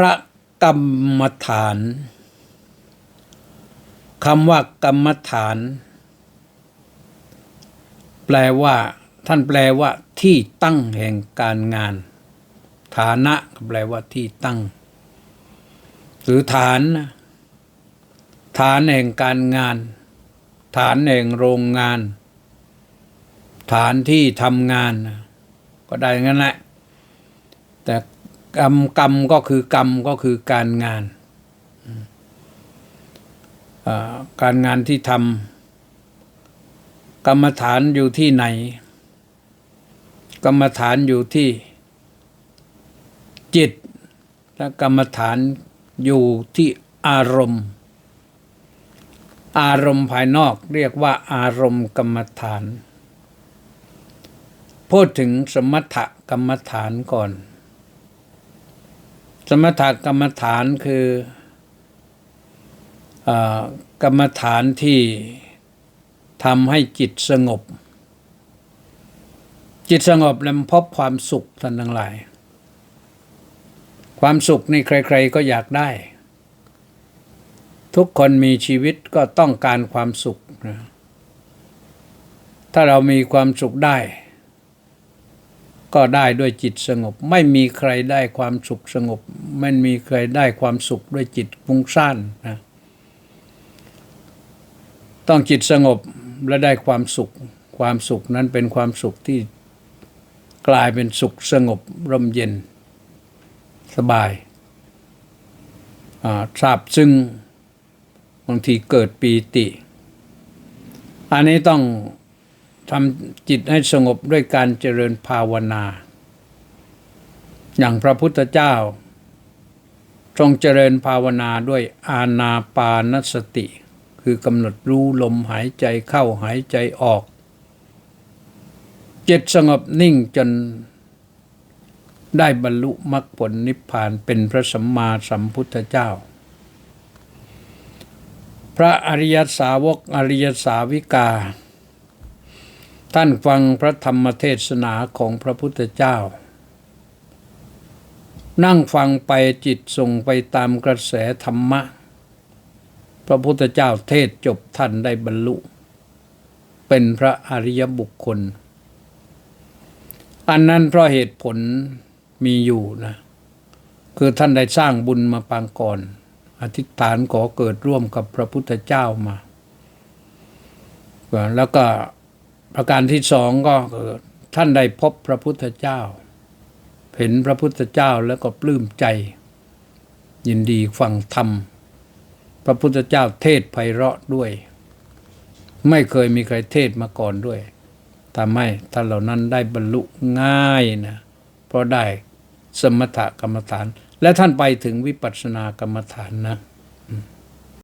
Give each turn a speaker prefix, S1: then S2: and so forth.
S1: ระกรรมฐานคำว่ากรรมฐาน แปลว่า ท่านแปลว่า ที่ตั้งแห่งการงาน ฐานะแปลว่าที่ตั้ง หรือฐาน ฐานแห่งการงาน ฐานแห่งโรงงาน ฐานที่ทำงาน ก็ได้งั้นแหละแต่ กรรมกรรมก็คือกรรมก็คือการงาน การงานที่ทำกรรมฐานอยู่ที่ไหน กรรมฐานอยู่ที่จิต และกรรมฐานอยู่ที่อารมณ์ อารมณ์ภายนอกเรียกว่าอารมณ์กรรมฐาน พูดถึงสมถกรรมฐานก่อน สมถกรรมฐานคืออกรรมฐานที่ทำให้จิตสงบ จิตสงบแล้วพบความสุขท่านทั้งหลาย ความสุขนี่ใครๆก็อยากได้ ทุกคนมีชีวิตก็ต้องการความสุขนะถ้าเรามีความสุขได้ ก็ได้ด้วยจิตสงบ ไม่มีใครได้ความสุขสงบ ไม่มีใครได้ความสุขด้วยจิตฟุ้งซ่านนะต้องจิตสงบและได้ความสุข ความสุขนั้นเป็นความสุขที่กลายเป็นสุขสงบร่มเย็น สบายทราบซึ่งบางทีเกิดปีติ อันนี้ต้อง ทำจิตให้สงบด้วยการเจริญภาวนา อย่างพระพุทธเจ้า ทรงเจริญภาวนาด้วยอาณาปานสติ คือกำหนดรู้ลมหายใจเข้าหายใจออก จิตสงบนิ่งจนได้บรรลุมรรคผลนิพพานเป็นพระสัมมาสัมพุทธเจ้า พระอริยสาวกอริยสาวิกา ท่านฟังพระธรรมเทศนาของพระพุทธเจ้า นั่งฟังไปจิตส่งไปตามกระแสธรรมะ พระพุทธเจ้าเทศจบท่านได้บรรลุ เป็นพระอริยบุคคล อันนั้นเพราะเหตุผลมีอยู่นะ คือท่านได้สร้างบุญมาปางก่อน อธิษฐานขอเกิดร่วมกับพระพุทธเจ้ามา แล้วก็ ประการที่สองก็คือท่านได้พบพระพุทธเจ้า เห็นพระพุทธเจ้าแล้วก็ปลื้มใจ ยินดีฟังธรรม พระพุทธเจ้าเทศไพเราะด้วย ไม่เคยมีใครเทศมาก่อนด้วยทำให้ท่านเหล่านั้นได้บรรลุง่ายนะเพราะได้สมถกรรมฐาน และท่านไปถึงวิปัสสนากรรมฐานนะ